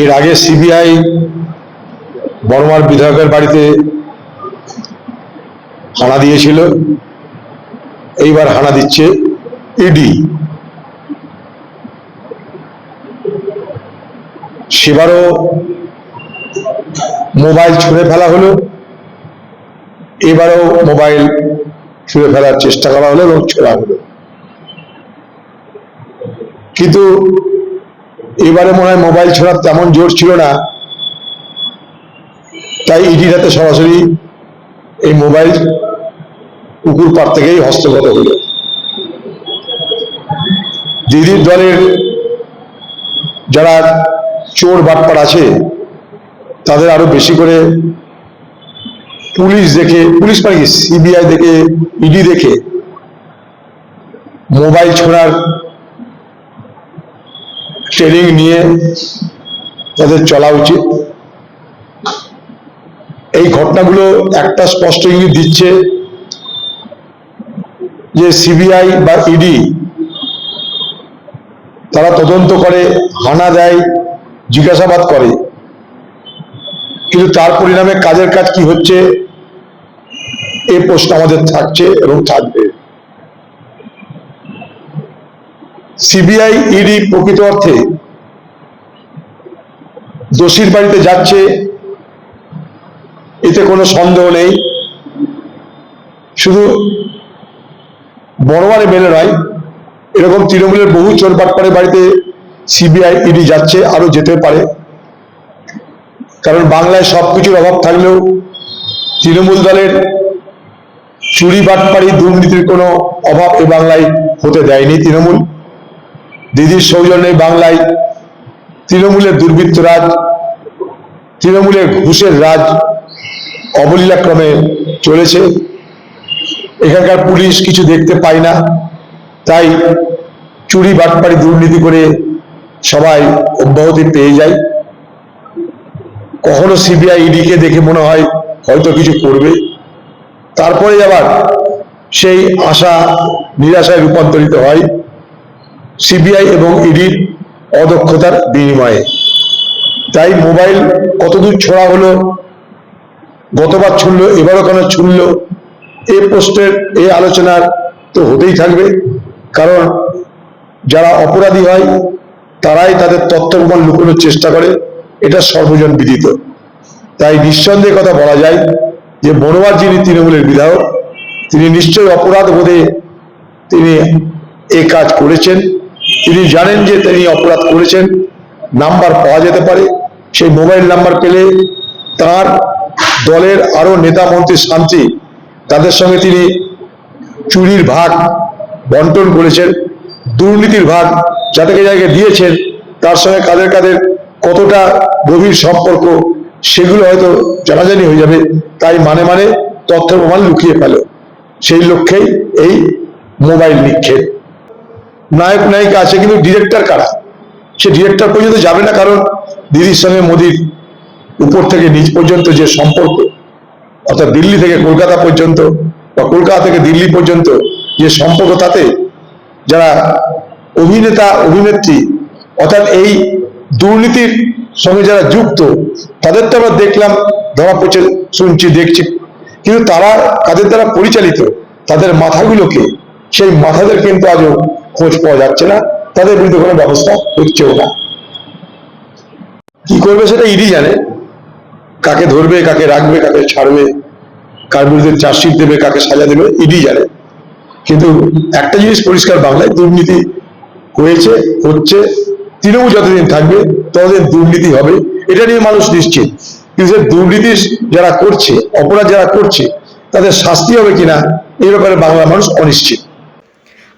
এর আগে সিবিআই বর্মার বিধায়কের বাড়িতে হানা দিয়েছিল। এইবার হানা দিচ্ছে ইডি সেবারও মোবাইল ছুঁড়ে ফেলা হলো। এবারও মোবাইল ছুঁড়ে ফেলার চেষ্টা করা হলো এবং ছোড়া হলো। কিন্তু এবারে মনে হয় মোবাইল ছোড়ার তেমন জোর ছিল না। তাই ইডির হাতে সরাসরি এই মোবাইল পুকুর পাড় থেকেই হস্তগত হলো। দিদির দলের যারা চোর বাটপার আছে, তাদের আরও বেশি করে পুলিশ দেখে, পুলিশ মানে কি? সিবিআই দেখে ইডি দেখে মোবাইল ছোড়ার ট্রেনিং নিয়ে তাদের চলা উচিত। এই ঘটনাগুলো একটা স্পষ্ট ইঙ্গিত দিচ্ছে যে সিবিআই বা ইডি তারা তদন্ত করে, হানা দেয়, জিজ্ঞাসাবাদ করে। কিন্তু তার পরিণামে কাজের কাজ কি হচ্ছে এই প্রশ্ন আমাদের থাকছে এবং থাকবে। সিবিআই, ইডি প্রকৃত অর্থে দোষীর বাড়িতে যাচ্ছে, এতে কোনো সন্দেহ নেই। শুধু বড়মারে মেলে নয়, এরকম তৃণমূলের বহু চোর বাড়িতে সিবিআই, ইডি যাচ্ছে আরও যেতে পারে। কারণ বাংলায় সব কিছুর অভাব থাকলেও তৃণমূল দলের চুরি বাটপাড়ি দুর্নীতির কোনো অভাব এ বাংলায় হতে দেয়নি তৃণমূল। দিদির সৌজন্যে বাংলায় তৃণমূলের দুর্বৃত্ত রাজ, তৃণমূলের ঘুষের রাজ অবলীলাক্রমে চলেছে। এখানকার পুলিশ কিছু দেখতে পায় না, তাই চুরি, বাটপাড়ি, দুর্নীতি করে সবাই অব্যাহতি পেয়ে যায়। কখনো সিবিআই ইডিকে দেখে মনে হয় হয়তো কিছু করবে। তারপরে আবার সেই আশা, নিরাশায় রূপান্তরিত হয়। সিবিআই এবং ইডির অদক্ষতার বিনিময়ে। তাই মোবাইল কতদূর ছোড়া হলো, গতবার ছুড়লো, এবারও কেন ছুড়লো এই পোস্টের এই আলোচনার তো হতেই থাকবে। কারণ যারা অপরাধী হয়, তারাই তাদের তথ্য প্রমাণ লুকোনোর চেষ্টা করে, এটা সর্বজন বিদিত। তাই নিঃসন্দেহে কথা বলা যায় যে মনোয়ার যিনি তৃণমূলের বিধায়ক, তিনি নিশ্চয়ই অপরাধ বোধে তিনি এ কাজ করেছেন। তিনি জানেন যে তিনি অপরাধ করেছেন, নাম্বার পাওয়া যেতে পারে। সেই মোবাইল নাম্বার পেলে তার দলের আরও নেতা মন্ত্রী শান্তি, তাদের সঙ্গে তিনি চুরির ভাগ বন্টন করেছেন, দুর্নীতির ভাগ যাদেরকে জায়গায় দিয়েছেন, তার সঙ্গে কাদের কাদের কতটা গভীর সম্পর্ক, সেগুলো হয়তো জানাজানি হয়ে যাবে। তাই মানে মানে তথ্য প্রমাণ লুকিয়ে ফেলে সেই লক্ষ্যেই এই মোবাইল নিক্ষেপ। নায়ক, নায়িকা আছে কিন্তু ডিরেক্টর কারা? সে ডিরেক্টর পর্যন্ত যাবে না, কারণ দিদির সঙ্গে মোদির উপর থেকে নিচ পর্যন্ত যে সম্পর্ক, অর্থাৎ দিল্লি থেকে কলকাতা পর্যন্ত বা কলকাতা থেকে দিল্লি পর্যন্ত যে সম্পর্ক, তাতে যারা অভিনেতা, অভিনেত্রী, অর্থাৎ এই দুর্নীতির সঙ্গে যারা যুক্ত, তাদের তো আমরা দেখলাম, ধরা পড়ছে, শুনছি, দেখছি। কিন্তু তারা, কাদের দ্বারা পরিচালিত, তাদের মাথাগুলোকে, সেই মাথাদের কিন্তু আজও খোঁজ পাওয়া যাচ্ছে না, তাদের বিরুদ্ধে কোনো ব্যবস্থা হচ্ছেও না। কি করবে সেটা ইডি জানে। কাকে ধরবে, কাকে রাখবে, কাকে ছাড়বে, কার বিরুদ্ধে চার্জশিট দেবে, কাকে সাজা দেবে, ইডি জানে। কিন্তু একটা জিনিস পরিষ্কার বাংলায়, দুর্নীতি হয়েছে, হচ্ছে, তৃণমূল যতদিন থাকবে, ততদিন দুর্নীতি হবে। এটা নিয়ে মানুষ নিশ্চিত। কিন্তু সে দুর্নীতি যারা করছে, অপরাধ যারা করছে, তাদের শাস্তি হবে কিনা, এই ব্যাপারে বাংলা মানুষ অনিশ্চিত।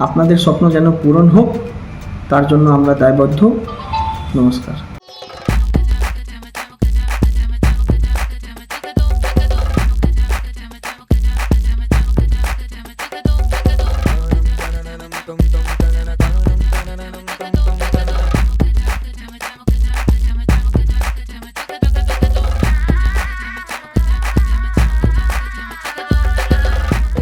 আপনাদের স্বপ্ন যেন পূরণ হোক তার জন্য আমরা দায়বদ্ধ। নমস্কার।